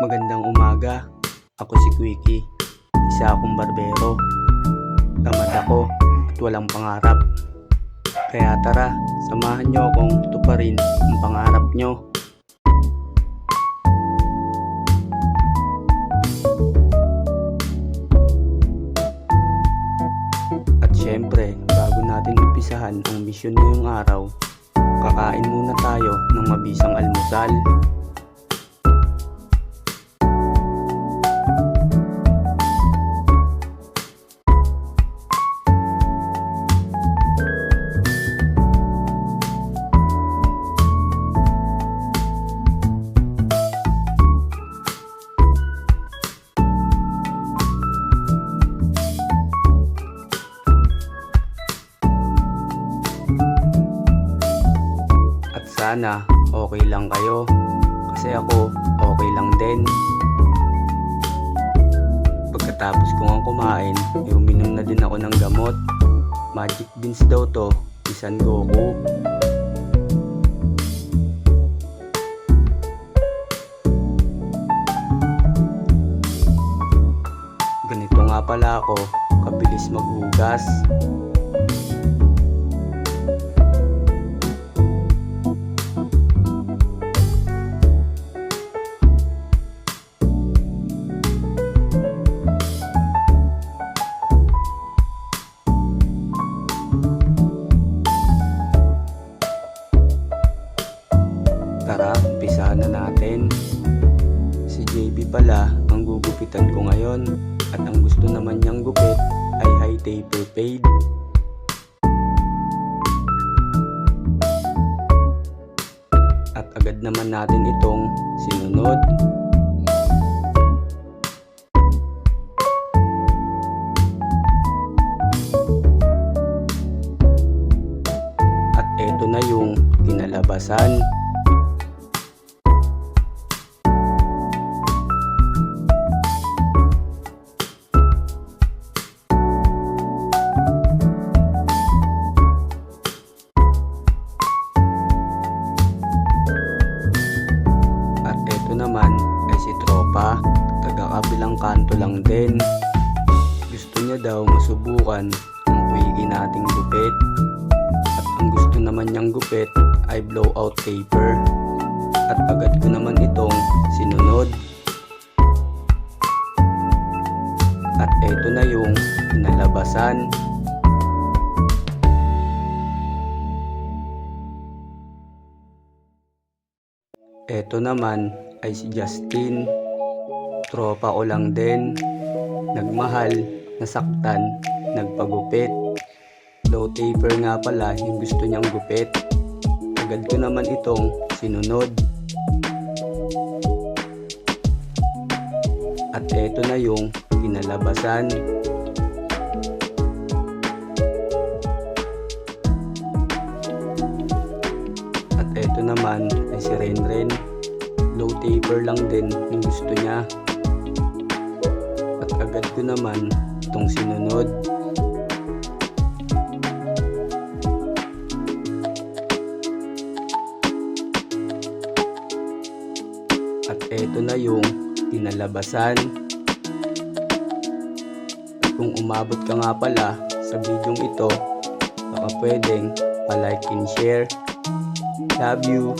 Magandang umaga. Ako si Quickie. Isa akong barbero. Tamad ako at walang pangarap. Kaya tara, samahan niyo akong tuparin ang pangarap niyo. At syempre, bago natin umpisahan ang misyon ngayong araw, kakain muna tayo ng mabisang almusal. Sana okay lang kayo. Kasi ako okay lang din. Pagkatapos ko nga kumain, eh, uminom na din ako ng gamot. Magic beans daw to, isan Goku. Ganito nga pala ako, kabilis maghugas. Tara, umpisahan na natin. Si JB pala ang gugupitan ko ngayon at ang gusto naman niyang gupit ay high taper fade. At agad naman natin itong sinunod. At eto na yung kinalabasan. Eto naman ay si Tropa, taga kabilang kanto lang din. Gusto niya daw masubukan ang wigi nating gupit. At ang gusto naman niyang gupit ay blowout taper. At agad ko naman itong sinunod. At eto na yung kinalabasan. Eto naman ay si Justin. Tropa ko lang din. Nagmahal, nasaktan, nagpagupit. Low taper nga pala yung gusto niyang gupit. Agad ko naman itong sinunod. At eto na yung kinalabasan. At eto naman ay si Renren. Low taper lang din yung gusto niya. At agad ko naman itong sinunod. At eto na yung kinalabasan. At kung umabot ka nga pala sa videong ito, baka pwedeng pa-like and share. Love you.